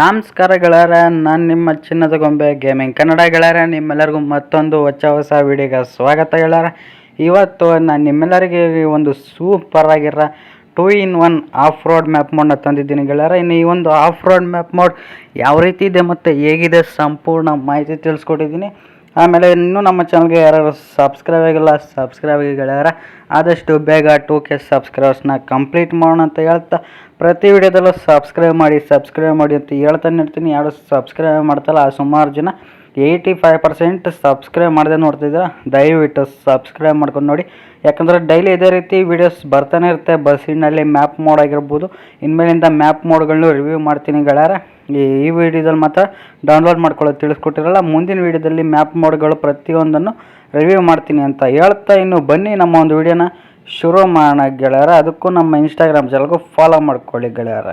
ನಮಸ್ಕಾರ ಗೆಳೆಯರ, ನಾನು ನಿಮ್ಮ ಚಿನ್ನದ ಗೊಂಬೆ ಗೇಮಿಂಗ್ ಕನ್ನಡ ಗೆಳೆಯರ, ನಿಮ್ಮೆಲ್ಲರಿಗೂ ಮತ್ತೊಂದು ಹೊಚ್ಚ ಹೊಸ ವಿಡಿಯೋಗೆ ಸ್ವಾಗತ ಗೆಳೆಯರ. ಇವತ್ತು ನಾನು ನಿಮ್ಮೆಲ್ಲರಿಗೆ ಒಂದು ಸೂಪರ್ ಆಗಿರೋ two in one off road map ಮೋಡ್ನ ತಂದಿದ್ದೀನಿ ಗೆಳೆಯರ. ಇನ್ನು ಈ ಒಂದು ಆಫ್ ರೋಡ್ ಮ್ಯಾಪ್ ಮೋಡ್ ಯಾವ ರೀತಿ ಇದೆ ಮತ್ತು ಹೇಗಿದೆ ಸಂಪೂರ್ಣ ಮಾಹಿತಿ ತಿಳಿಸ್ಕೊಟ್ಟಿದ್ದೀನಿ. ಆಮೇಲೆ ಇನ್ನೂ ನಮ್ಮ ಚಾನಲ್ಗೆ ಯಾರು ಸಬ್ಸ್ಕ್ರೈಬ್ ಆಗಿಲ್ಲ ಸಬ್ಸ್ಕ್ರೈಬ್ ಆಗಿ ಗೆಳೆಯರ, ಆದಷ್ಟು ಬೇಗ ಟೂ ಕೆ ಸಬ್ಸ್ಕ್ರೈಬರ್ಸ್ನ ಕಂಪ್ಲೀಟ್ ಮಾಡೋಣ ಅಂತ ಹೇಳ್ತಾ ಪ್ರತಿ ವಿಡಿಯೋದಲ್ಲೂ ಸಬ್ಸ್ಕ್ರೈಬ್ ಮಾಡಿ ಸಬ್ಸ್ಕ್ರೈಬ್ ಮಾಡಿ ಅಂತ ಹೇಳ್ತಾನೆ ಇರ್ತೀನಿ. ಯಾರು ಸಬ್ಸ್ಕ್ರೈಬ್ ಮಾಡ್ತಲ್ಲ ಆ ಸುಮಾರು ಜನ ಏಯ್ಟಿ ಫೈವ್ ಪರ್ಸೆಂಟ್ ಸಬ್ಸ್ಕ್ರೈಬ್ ಮಾಡದೆ ನೋಡ್ತಿದ್ದೀರಾ? ದಯವಿಟ್ಟು ಸಬ್ಸ್ಕ್ರೈಬ್ ಮಾಡ್ಕೊಂಡು ನೋಡಿ. ಯಾಕಂದರೆ ಡೈಲಿ ಇದೇ ರೀತಿ ವೀಡಿಯೋಸ್ ಬರ್ತಾನೆ ಇರುತ್ತೆ. ಬಸ್ಸಿನಲ್ಲಿ ಮ್ಯಾಪ್ ಮೋಡ್ ಆಗಿರ್ಬೋದು. ಇನ್ಮೇಲಿಂದ ಮ್ಯಾಪ್ ಮೋಡ್ಗಳನ್ನೂ ರಿವ್ಯೂ ಮಾಡ್ತೀನಿ ಗೆಳೆಯರ. ಈ ಈ ವಿಡಿಯೋದಲ್ಲಿ ಮಾತ್ರ ಡೌನ್ಲೋಡ್ ಮಾಡ್ಕೊಳ್ಳೋದು ತಿಳಿಸ್ಕೊಟ್ಟಿರಲ್ಲ. ಮುಂದಿನ ವಿಡಿಯೋದಲ್ಲಿ ಮ್ಯಾಪ್ ಮೋಡ್ಗಳು ಪ್ರತಿಯೊಂದನ್ನು ರಿವ್ಯೂ ಮಾಡ್ತೀನಿ ಅಂತ ಹೇಳ್ತಾ ಇನ್ನು ಬನ್ನಿ ನಮ್ಮ ಒಂದು ವಿಡಿಯೋನ ಶುರು ಮಾಡೋಣ ಗೆಳೆಯರ. ಅದಕ್ಕೂ ನಮ್ಮ ಇನ್ಸ್ಟಾಗ್ರಾಮ್ ಚಾನಲ್ಗೂ ಫಾಲೋ ಮಾಡ್ಕೊಳ್ಳಿ ಗೆಳೆಯರ.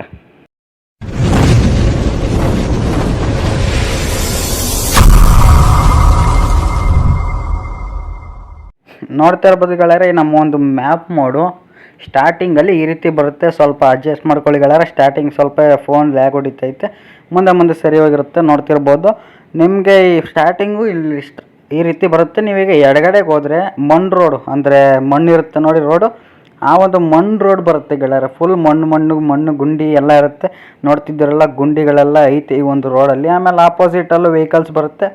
ನೋಡ್ತಾ ಇರ್ಬೋದು ಗೆಳೆಯರೆ ನಮ್ಮ ಒಂದು ಮ್ಯಾಪ್ ಮೋಡು ಸ್ಟಾರ್ಟಿಂಗಲ್ಲಿ ಈ ರೀತಿ ಬರುತ್ತೆ. ಸ್ವಲ್ಪ ಅಡ್ಜಸ್ಟ್ ಮಾಡ್ಕೊಳ್ಳಿ ಗೆಳೆಯರೆ. ಸ್ಟಾರ್ಟಿಂಗ್ ಸ್ವಲ್ಪ ಫೋನ್ ಲ್ಯಾಗ್ ಹೊಡಿತೈತೆ. ಮುಂದೆ ಮುಂದೆ ಸರಿ ಹೋಗಿರುತ್ತೆ ನೋಡ್ತಿರ್ಬೋದು. ನಿಮಗೆ ಈ ಸ್ಟಾರ್ಟಿಂಗು ಇಲ್ಲಿ ಈ ರೀತಿ ಬರುತ್ತೆ. ನೀವೀಗ ಎಡಗಡೆಗೆ ಹೋದರೆ ಮಣ್ಣು ರೋಡು ಅಂದರೆ ಮಣ್ಣು ಇರುತ್ತೆ ನೋಡಿ ರೋಡು ಆ ಒಂದು ಮಣ್ಣು ರೋಡ್ ಬರುತ್ತೆ ಗೆಳೆಯರೆ. ಫುಲ್ ಮಣ್ಣು ಮಣ್ಣು ಮಣ್ಣು, ಗುಂಡಿ ಎಲ್ಲ ಇರುತ್ತೆ. ನೋಡ್ತಿದ್ದೀರಲ್ಲ, ಗುಂಡಿಗಳೆಲ್ಲ ಐತೆ ಈ ಒಂದು ರೋಡಲ್ಲಿ ಆಮೇಲೆ ಆಪೋಸಿಟಲ್ಲೂ ವೆಹಿಕಲ್ಸ್ ಬರುತ್ತೆ.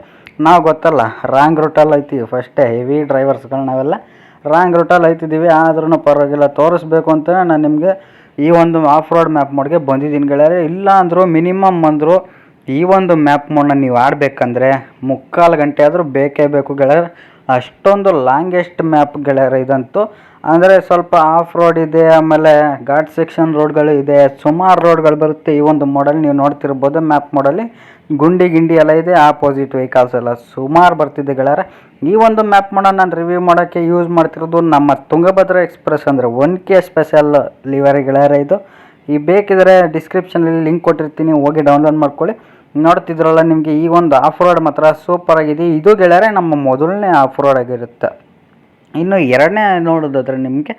ನಾವು ಗೊತ್ತಲ್ಲ ರಾಂಗ್ ರೂಟಲ್ಲಿ ಐತಿ ಫಸ್ಟೇ ಹೆವಿ ಡ್ರೈವರ್ಸ್ಗಳು ನಾವೆಲ್ಲ ರಾಂಗ್ ರೂಟಲ್ಲಿ ಐತಿದ್ದೀವಿ ಆದ್ರೂ ಪರವಾಗಿಲ್ಲ, ತೋರಿಸ್ಬೇಕು ಅಂತ ನಾನು ನಿಮಗೆ ಈ ಒಂದು ಆಫ್ ರೋಡ್ ಮ್ಯಾಪ್ ಮೋಡ್ಗೆ ಬಂದಿದ್ದೀನಿ ಗೆಳೆಯರೆ. ಇಲ್ಲ ಅಂದರೂ ಮಿನಿಮಮ್ ಅಂದರೂ ಈ ಒಂದು ಮ್ಯಾಪ್ ಮೋಡ್ನ ನೀವು ಆಡಬೇಕಂದ್ರೆ ಮುಕ್ಕಾಲು ಗಂಟೆ ಆದರೂ ಬೇಕೇ ಬೇಕು ಗೆಳೆಯರು. ಅಷ್ಟೊಂದು ಲಾಂಗೆಸ್ಟ್ ಮ್ಯಾಪ್ ಗೆಳೆಯರೆ ಇದಂತೂ ಅಂದರೆ ಸ್ವಲ್ಪ ಆಫ್ ರೋಡ್ ಇದೆ, ಆಮೇಲೆ ಘಾಟ್ ಸೆಕ್ಷನ್ ರೋಡ್ಗಳು ಇದೆ. ಸುಮಾರು ರೋಡ್ಗಳು ಬರುತ್ತೆ ಈ ಒಂದು ಮಾಡಲ್ ನೀವು ನೋಡ್ತಿರ್ಬೋದು ಮ್ಯಾಪ್ ಮಾಡಲ್ಲಿ ಗುಂಡಿ ಗಿಂಡಿ ಎಲ್ಲ ಇದೆ ಆಪೋಸಿಟ್ ವೆಹಿಕಲ್ಸ್ ಎಲ್ಲ. ಸುಮಾರು ಬರ್ತಿದೆ ಗೆಳೆಯರ. ಈ ಒಂದು ಮ್ಯಾಪ್ ಮಾಡೋ ನಾನು ರಿವ್ಯೂ ಮಾಡೋಕ್ಕೆ ಯೂಸ್ ಮಾಡ್ತಿರೋದು ನಮ್ಮ ತುಂಗಭದ್ರಾ ಎಕ್ಸ್ಪ್ರೆಸ್ ಅಂದರೆ ಒನ್ ಕೆ ಸ್ಪೆಷಲ್ ಲಿವರಿ ಗೆಳೆಯರ ಇದು. ಈ ಬೇಕಿದ್ರೆ ಡಿಸ್ಕ್ರಿಪ್ಷನಲ್ಲಿ ಲಿಂಕ್ ಕೊಟ್ಟಿರ್ತೀನಿ, ಹೋಗಿ ಡೌನ್ಲೋಡ್ ಮಾಡ್ಕೊಳ್ಳಿ. ನೋಡ್ತಿದ್ರಲ್ಲ ನಿಮಗೆ ಈ ಒಂದು ಆಫ್ ರೋಡ್ ಮಾತ್ರ ಸೂಪರ್ ಆಗಿದೆ. ಇದು ಗೆಳೆಯರೆ, ನಮ್ಮ ಮೊದಲನೇ ಆಫ್ ರೋಡ್ ಆಗಿರುತ್ತೆ. ಇನ್ನು ಎರಡನೇ ನೋಡೋದಾದ್ರೆ ನಿಮಗೆ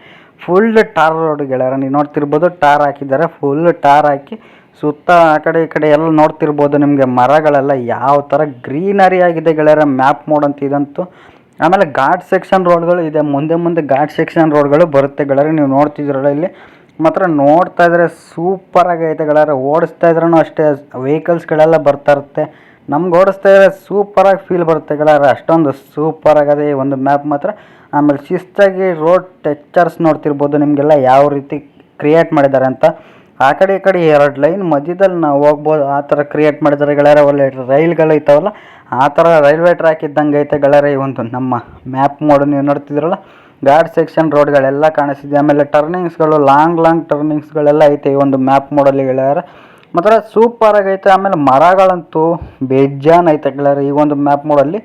ಫುಲ್ ಟಾರ್ ರೋಡ್ ಗೆಳೆಯರ, ನೀವು ನೋಡ್ತಿರ್ಬೋದು ಟಾರ್ ಹಾಕಿದ್ದಾರೆ ಫುಲ್ ಟಾರ್ ಹಾಕಿ ಸುತ್ತ ಆ ಕಡೆ ಈ ಕಡೆ ಎಲ್ಲ ನೋಡ್ತಿರ್ಬೋದು ನಿಮಗೆ ಮರಗಳೆಲ್ಲ ಯಾವ ಥರ ಗ್ರೀನರಿ ಆಗಿದೆ ಗೆಳೆಯರ ಮ್ಯಾಪ್ ಮೋಡ್ ಅಂತ ಇದಂತೂ. ಆಮೇಲೆ ಘಾಟ್ ಸೆಕ್ಷನ್ ರೋಡ್ಗಳು ಇದೆ, ಮುಂದೆ ಮುಂದೆ ಘಾಟ್ ಸೆಕ್ಷನ್ ರೋಡ್ಗಳು ಬರುತ್ತೆ ಗೆಳೆಯರೆ, ನೀವು ನೋಡ್ತಿದ್ರಲ್ಲ ಇಲ್ಲಿ. ಮಾತ್ರ ನೋಡ್ತಾ ಇದ್ರೆ ಸೂಪರ್ ಆಗೈತೆ ಗೆಳೆಯರೆ, ಓಡಿಸ್ತಾ ಇದ್ರೂ ಅಷ್ಟೇ ವೆಹಿಕಲ್ಸ್ಗಳೆಲ್ಲ ಬರ್ತಾ ಇರುತ್ತೆ. ನಮ್ಗೆ ಓಡಿಸ್ತಾ ಇದ್ರೆ ಸೂಪರಾಗಿ ಫೀಲ್ ಬರುತ್ತೆ ಗೆಳೆಯರೆ, ಅಷ್ಟೊಂದು ಸೂಪರ್ ಆಗದೆ ಈ ಒಂದು ಮ್ಯಾಪ್ ಮಾತ್ರ. ಆಮೇಲೆ ಶಿಸ್ತಾಗಿ ರೋಡ್ ಟೆಚ್ಚರ್ಸ್ ನೋಡ್ತಿರ್ಬೋದು, ನಿಮಗೆಲ್ಲ ಯಾವ ರೀತಿ ಕ್ರಿಯೇಟ್ ಮಾಡಿದ್ದಾರೆ ಅಂತ. ಆ ಕಡೆ ಈ ಕಡೆ ಎರಡು ಲೈನ್ ಮಧ್ಯದಲ್ಲಿ ನಾವು ಹೋಗ್ಬೋದು. ಆ ಥರ ಕ್ರಿಯೇಟ್ ಮಾಡಿದ್ದಾರೆ ಗೆಳೆಯರೆ, ಒಳ್ಳೆ ರೈಲ್ಗಳು ಐತಾವಲ್ಲ ಆ ಥರ ರೈಲ್ವೆ ಟ್ರ್ಯಾಕ್ ಇದ್ದಂಗೆ ಐತೆ ಗೆಳೆಯರೆ, ಈ ಒಂದು ನಮ್ಮ ಮ್ಯಾಪ್ ಮೋಡ್ ನೀವು ನೋಡ್ತಿದ್ರಲ್ಲ ಗಾರ್ಡ್ ಸೆಕ್ಷನ್ ರೋಡ್ಗಳೆಲ್ಲ ಕಾಣಿಸ್ತಿದೆ. ಆಮೇಲೆ ಟರ್ನಿಂಗ್ಸ್ಗಳು ಲಾಂಗ್ ಲಾಂಗ್ ಟರ್ನಿಂಗ್ಸ್ಗಳೆಲ್ಲ ಐತೆ ಈ ಒಂದು ಮ್ಯಾಪ್ ಮೋಡಲ್ಲಿ ಗೆಳೆಯರೆ. ಮಾತ್ರ ಸೂಪರಾಗೈತೆ ಆಮೇಲೆ ಮರಗಳಂತೂ ಬೇಜಾನ್ ಐತೆ ಗೆಳೆಯರೆ, ಈ ಒಂದು ಮ್ಯಾಪ್ ಮೋಡಲ್ಲಿ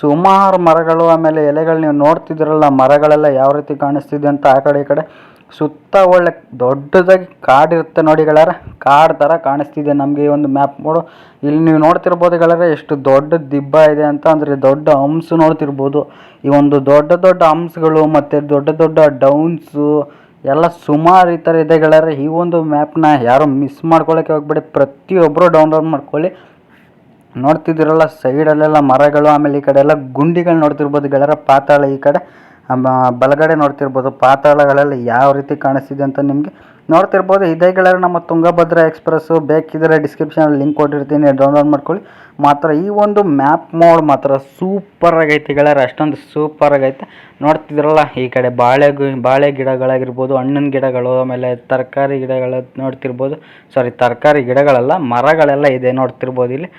ಸುಮಾರು ಮರಗಳು, ಆಮೇಲೆ ಎಲೆಗಳು ನೀವು ನೋಡ್ತಿದ್ದೀರಲ್ಲ, ಮರಗಳೆಲ್ಲ ಯಾವ ರೀತಿ ಕಾಣಿಸ್ತಿದೆ ಅಂತ ಆ ಕಡೆ ಈ ಕಡೆ. ಸುತ್ತ ಒಳ್ಳೆ ದೊಡ್ಡದಾಗಿ ಕಾಡಿರುತ್ತೆ ನೋಡಿ ಗೆಳೆಯರ. ಕಾಡು ಥರ ಕಾಣಿಸ್ತಿದೆ ನಮಗೆ ಈ ಒಂದು ಮ್ಯಾಪ್ ನೋಡು ಇಲ್ಲಿ ನೀವು ನೋಡ್ತಿರ್ಬೋದು ಗೆಳೆಯರೆ, ಎಷ್ಟು ದೊಡ್ಡ ದಿಬ್ಬ ಇದೆ ಅಂತ ಅಂದರೆ ದೊಡ್ಡ ಹಂಸ ನೋಡ್ತಿರ್ಬೋದು. ಈ ಒಂದು ದೊಡ್ಡ ದೊಡ್ಡ ಹಂಸಗಳು, ಮತ್ತು ದೊಡ್ಡ ದೊಡ್ಡ ಡೌನ್ಸು, ಎಲ್ಲ ಸುಮಾರು ಈ ಥರ ಇದೆ ಗೆಳೆಯರೆ. ಈ ಒಂದು ಮ್ಯಾಪ್ನ ಯಾರು ಮಿಸ್ ಮಾಡ್ಕೊಳ್ಳೋಕೆ ಹೋಗ್ಬೇಡಿ. ಪ್ರತಿಯೊಬ್ಬರು ಡೌನ್ಲೋಡ್ ಮಾಡ್ಕೊಳ್ಳಿ. ನೋಡ್ತಿದ್ದೀರಲ್ಲ, ಸೈಡಲ್ಲೆಲ್ಲ ಮರಗಳು, ಆಮೇಲೆ ಈ ಕಡೆ ಎಲ್ಲ ಗುಂಡಿಗಳು ನೋಡ್ತಿರ್ಬೋದು, ಗೆಳೆಯರ ಪಾತಾಳ ಈ ಕಡೆ. ಬಲಗಡೆ ನೋಡ್ತಿರ್ಬೋದು, ಪಾತಾಳಗಳೆಲ್ಲ ಯಾವ ರೀತಿ ಕಾಣಿಸ್ತಿದೆ ಅಂತ ನಿಮಗೆ ನೋಡ್ತಿರ್ಬೋದು. ಇದೇ ಗೆಳೆಯರು ನಮ್ಮ ತುಂಗಭದ್ರಾ ಎಕ್ಸ್ಪ್ರೆಸ್ಸು ಬೇಕಿದ್ರೆ ಡಿಸ್ಕ್ರಿಪ್ಷನಲ್ಲಿ ಲಿಂಕ್ ಕೊಟ್ಟಿರ್ತೀನಿ ಡೌನ್ಲೋಡ್ ಮಾಡ್ಕೊಳ್ಳಿ. ಮಾತ್ರ ಈ ಒಂದು ಮ್ಯಾಪ್ ಮೋಡ್ ಮಾತ್ರ ಸೂಪರ್ ಆಗೈತೆ ಅಷ್ಟೊಂದು ಸೂಪರ್ ಆಗೈತೆ. ನೋಡ್ತಿದ್ರಲ್ಲ ಈ ಕಡೆ ಬಾಳೆ ಬಾಳೆ ಗಿಡಗಳಾಗಿರ್ಬೋದು, ಹಣ್ಣಿನ ಗಿಡಗಳು, ಆಮೇಲೆ ತರಕಾರಿ ಗಿಡಗಳು ನೋಡ್ತಿರ್ಬೋದು. ಸಾರಿ ತರಕಾರಿ ಗಿಡಗಳಲ್ಲ, ಮರಗಳೆಲ್ಲ ಇದೆ ನೋಡ್ತಿರ್ಬೋದು ಇಲ್ಲಿ.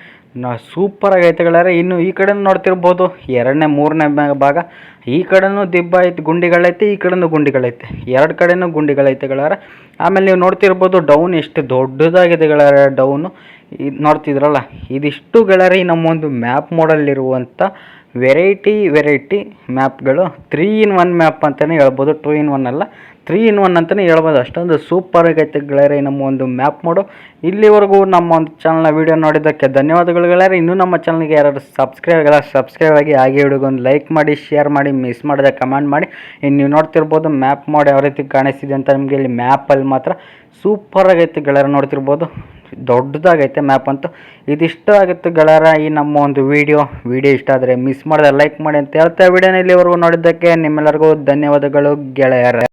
ನಾ ಸೂಪರ್ ಆಗೈತೆ ಗೆಳೆಯರೆ ಇನ್ನು ಈ ಕಡೆ ನೋಡ್ತಿರ್ಬೋದು. ಎರಡನೇ, ಮೂರನೇ ಭಾಗ. ಈ ಕಡೆನೂ ದಿಬ್ಬ ಐತೆ, ಗುಂಡಿಗಳೈತೆ, ಈ ಕಡೆನೂ ಗುಂಡಿಗಳೈತೆ. ಎರಡು ಕಡೆನೂ ಗುಂಡಿಗಳೈತೆ ಗೆಳೆಯರೆ ಆಮೇಲೆ ನೀವು ನೋಡ್ತಿರ್ಬೋದು ಡೌನ್ ಎಷ್ಟು ದೊಡ್ಡದಾಗಿದೆ ಗೆಳೆಯರೆ ಡೌನು ಇದು ನೋಡ್ತಿದ್ರಲ್ಲ, ಇದಿಷ್ಟು ಗೆಳೆಯರೆ ಈ ನಮ್ಮ ಒಂದು ಮ್ಯಾಪ್ ಮೋಡಲ್ಲಿರುವಂಥ ವೆರೈಟಿ ವೆರೈಟಿ ಮ್ಯಾಪ್ಗಳು ತ್ರೀ ಇನ್ ಒನ್ ಮ್ಯಾಪ್ ಅಂತಲೇ ಹೇಳ್ಬೋದು. ಟೂ ಇನ್ ಒನ್ ಅಲ್ಲ. ತ್ರೀ ಇನ್ ಒನ್ ಅಂತಲೇ ಹೇಳ್ಬೋದು. ಅಷ್ಟೊಂದು ಸೂಪರ್ ಆಗೈತೆ ಗೆಳೆಯರೇ ನಮ್ಮ ಒಂದು ಮ್ಯಾಪ್ ಮಾಡು. ಇಲ್ಲಿವರೆಗೂ ನಮ್ಮ ಒಂದು ಚಾನಲ್ನ ವೀಡಿಯೋ ನೋಡಿದ್ದಕ್ಕೆ ಧನ್ಯವಾದಗಳು ಗೆಳೆಯರೆ. ಇನ್ನೂ ನಮ್ಮ ಚಾನಲ್ಗೆ ಯಾರು ಸಬ್ಸ್ಕ್ರೈಬ್ ಆಗಲ್ಲ, ಸಬ್ಸ್ಕ್ರೈಬ್ ಆಗಿ ಹಾಗೆ ಹುಡುಗೊಂದು ಲೈಕ್ ಮಾಡಿ, ಶೇರ್ ಮಾಡಿ, ಮಿಸ್ ಮಾಡಿದೆ ಕಮೆಂಟ್ ಮಾಡಿ. ಇನ್ನು ನೀವು ನೋಡ್ತಿರ್ಬೋದು ಮ್ಯಾಪ್ ಮಾಡಿ ಯಾವ ರೀತಿ ಕಾಣಿಸ್ತಿದೆ ಅಂತ ನಿಮಗೆ ಇಲ್ಲಿ ಮ್ಯಾಪಲ್ಲಿ ಮಾತ್ರ ಸೂಪರ್ ಆಗೈತೆ ಗೆಳೆಯರೆ ನೋಡ್ತಿರ್ಬೋದು. ದೊಡ್ಡದಾಗೈತೆ ಮ್ಯಾಪ್ ಅಂತೂ. ಇದಿಷ್ಟು ಆಗಿತ್ತು ಗೆಳೆಯರ, ಈ ನಮ್ಮ ಒಂದು ವಿಡಿಯೋ ವಿಡಿಯೋ ಇಷ್ಟ ಆದರೆ ಮಿಸ್ ಮಾಡಿದ್ರೆ ಲೈಕ್ ಮಾಡಿ ಅಂತ ಹೇಳ್ತಾ ವಿಡಿಯೋನ ಇಲ್ಲಿವರೆಗೂ ನೋಡಿದ್ದಕ್ಕೆ ನಿಮ್ಮೆಲ್ಲರಿಗೂ ಧನ್ಯವಾದಗಳು ಗೆಳೆಯರ.